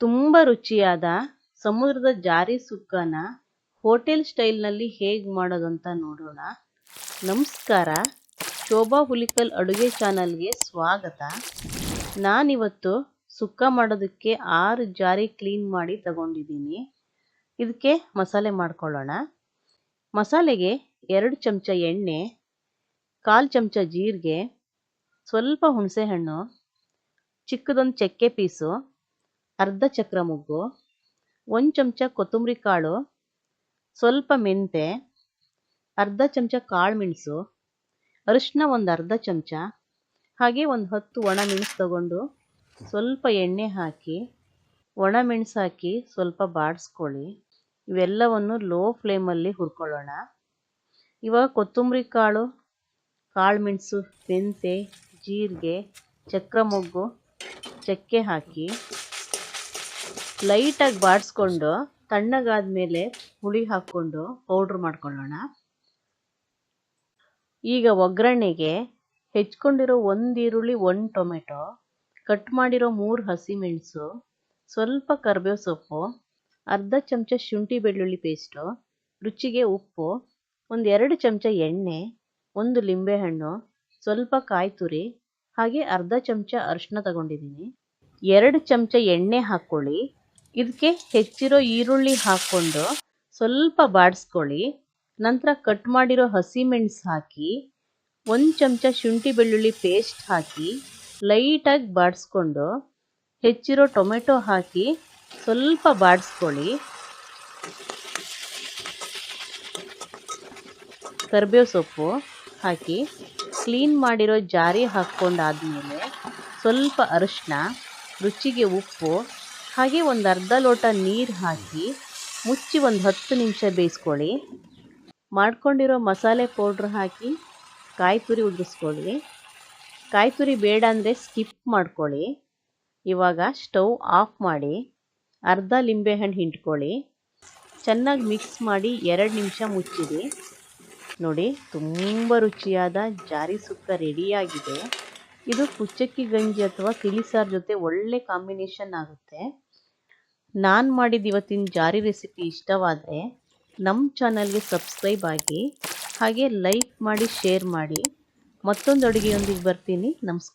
ತುಂಬ ರುಚಿಯಾದ ಸಮುದ್ರದ ಜಾರಿ ಸುಕ್ಕನ ಹೋಟೆಲ್ ಸ್ಟೈಲ್ನಲ್ಲಿ ಹೇಗೆ ಮಾಡೋದು ಅಂತ ನೋಡೋಣ. ನಮಸ್ಕಾರ. ಶೋಭಾ ಹುಲಿಕಲ್ ಅಡುಗೆ ಚಾನಲ್ಗೆ ಸ್ವಾಗತ. ನಾನಿವತ್ತು ಸುಕ್ಕ ಮಾಡೋದಕ್ಕೆ ಆರು ಜಾರಿ ಕ್ಲೀನ್ ಮಾಡಿ ತಗೊಂಡಿದ್ದೀನಿ. ಇದಕ್ಕೆ ಮಸಾಲೆ ಮಾಡ್ಕೊಳ್ಳೋಣ. ಮಸಾಲೆಗೆ ಎರಡು ಚಮಚ ಎಣ್ಣೆ, ಕಾಲು ಚಮಚ ಜೀರಿಗೆ, ಸ್ವಲ್ಪ ಹುಣಸೆಹಣ್ಣು, ಚಿಕ್ಕದೊಂದು ಚಕ್ಕೆ ಪೀಸು ಅರ್ಧ ಚಕ್ರ ಮೊಗ್ಗು, ಒಂದು ಚಮಚ ಕೊತ್ತಂಬರಿ ಕಾಳು, ಸ್ವಲ್ಪ ಮೆಂತೆ, ಅರ್ಧ ಚಮಚ ಕಾಳು ಮೆಣಸು ಅರಿಶಿನ ಒಂದು ಅರ್ಧ ಚಮಚ, ಹಾಗೆ ಒಂದು ಹತ್ತು ಒಣ ಮೆಣಸು ತಗೊಂಡು ಸ್ವಲ್ಪ ಎಣ್ಣೆ ಹಾಕಿ, ಒಣ ಮೆಣಸು ಹಾಕಿ ಸ್ವಲ್ಪ ಬಾಡಿಸ್ಕೊಳ್ಳಿ. ಇವೆಲ್ಲವನ್ನು ಲೋ ಫ್ಲೇಮಲ್ಲಿ ಹುರ್ಕೊಳ್ಳೋಣ. ಇವಾಗ ಕೊತ್ತಂಬರಿ ಕಾಳು ಕಾಳು ಮೆಣಸು, ಮೆಂತೆ, ಜೀರಿಗೆ, ಚಕ್ರ ಮೊಗ್ಗು, ಚಕ್ಕೆ ಹಾಕಿ. ಲೈಟಾಗಿ ಬಾಡಿಸ್ಕೊಂಡು ತಣ್ಣಗಾದ್ಮೇಲೆ ಹುಳಿ ಹಾಕ್ಕೊಂಡು ಪೌಡ್ರ್ ಮಾಡ್ಕೊಳ್ಳೋಣ. ಈಗ ಒಗ್ಗರಣೆಗೆ ಹೆಚ್ಕೊಂಡಿರೋ ಒಂದು ಈರುಳ್ಳಿ, ಒಂದು ಟೊಮೆಟೊ, ಕಟ್ ಮಾಡಿರೋ ಮೂರು ಹಸಿಮೆಣಸು ಸ್ವಲ್ಪ ಕರ್ಬೇವು ಸೊಪ್ಪು, ಅರ್ಧ ಚಮಚ ಶುಂಠಿ ಬೆಳ್ಳುಳ್ಳಿ ಪೇಸ್ಟು, ರುಚಿಗೆ ಉಪ್ಪು, ಒಂದು ಎರಡು ಚಮಚ ಎಣ್ಣೆ, ಒಂದು ಲಿಂಬೆಹಣ್ಣು, ಸ್ವಲ್ಪ ಕಾಯಿ ತುರಿ, ಹಾಗೆ ಅರ್ಧ ಚಮಚ ಅರಿಶಿನ ತಗೊಂಡಿದ್ದೀನಿ. ಎರಡು ಚಮಚ ಎಣ್ಣೆ ಹಾಕ್ಕೊಳ್ಳಿ. ಇದಕ್ಕೆ ಹೆಚ್ಚಿರೋ ಈರುಳ್ಳಿ ಹಾಕ್ಕೊಂಡು ಸ್ವಲ್ಪ ಬಾಡಿಸ್ಕೊಳ್ಳಿ. ನಂತರ ಕಟ್ ಮಾಡಿರೋ ಹಸಿಮೆಣಸು ಹಾಕಿ, ಒಂದು ಚಮಚ ಶುಂಠಿ ಬೆಳ್ಳುಳ್ಳಿ ಪೇಸ್ಟ್ ಹಾಕಿ, ಲೈಟಾಗಿ ಬಾಡಿಸ್ಕೊಂಡು ಹೆಚ್ಚಿರೋ ಟೊಮೆಟೊ ಹಾಕಿ ಸ್ವಲ್ಪ ಬಾಡಿಸ್ಕೊಳ್ಳಿ. ಕರ್ಬೇವು ಸೊಪ್ಪು ಹಾಕಿ ಕ್ಲೀನ್ ಮಾಡಿರೋ ಜಾರಿ ಹಾಕ್ಕೊಂಡಾದ್ಮೇಲೆ ಸ್ವಲ್ಪ ಅರಿಶಿನ ರುಚಿಗೆ ಉಪ್ಪು ಹಾಗೆ ಒಂದು ಅರ್ಧ ಲೋಟ ನೀರು ಹಾಕಿ ಮುಚ್ಚಿ ಒಂದು ಹತ್ತು ನಿಮಿಷ ಬೇಯಿಸ್ಕೊಳ್ಳಿ. ಮಾಡ್ಕೊಂಡಿರೋ ಮಸಾಲೆ ಪೌಡ್ರ್ ಹಾಕಿ ಕಾಯಿ ತುರಿ ಉದುರಿಸ್ಕೊಳ್ಳಿ. ಕಾಯಿ ತುರಿ ಬೇಡ ಅಂದರೆ ಸ್ಕಿಪ್ ಮಾಡ್ಕೊಳ್ಳಿ. ಇವಾಗ ಸ್ಟವ್ ಆಫ್ ಮಾಡಿ ಅರ್ಧ ಲಿಂಬೆಹಣ್ಣು ಹಿಂಡ್ಕೊಳ್ಳಿ. ಚೆನ್ನಾಗಿ ಮಿಕ್ಸ್ ಮಾಡಿ ಎರಡು ನಿಮಿಷ ಮುಚ್ಚಿಡಿ. ನೋಡಿ ತುಂಬ ರುಚಿಯಾದ ಜಾರಿ ಸುಕ್ಕ ರೆಡಿಯಾಗಿದೆ. ಇದು ಕುಚ್ಚಕ್ಕಿ ಗಂಜಿ ಅಥವಾ ತಿಳಿಸಾರು ಜೊತೆ ಒಳ್ಳೆ ಕಾಂಬಿನೇಷನ್ ಆಗುತ್ತೆ. ನಾನು ಮಾಡಿದ ಇವತ್ತಿನ ಜಾರಿ ರೆಸಿಪಿ ಇಷ್ಟವಾದರೆ ನಮ್ಮ ಚಾನಲ್ಗೆ ಸಬ್ಸ್ಕ್ರೈಬ್ ಆಗಿ ಹಾಗೆ ಲೈಕ್ ಮಾಡಿ ಶೇರ್ ಮಾಡಿ. ಮತ್ತೊಂದು ಅಡುಗೆಯೊಂದಿಗೆ ಬರ್ತೀನಿ. ನಮಸ್ಕಾರ.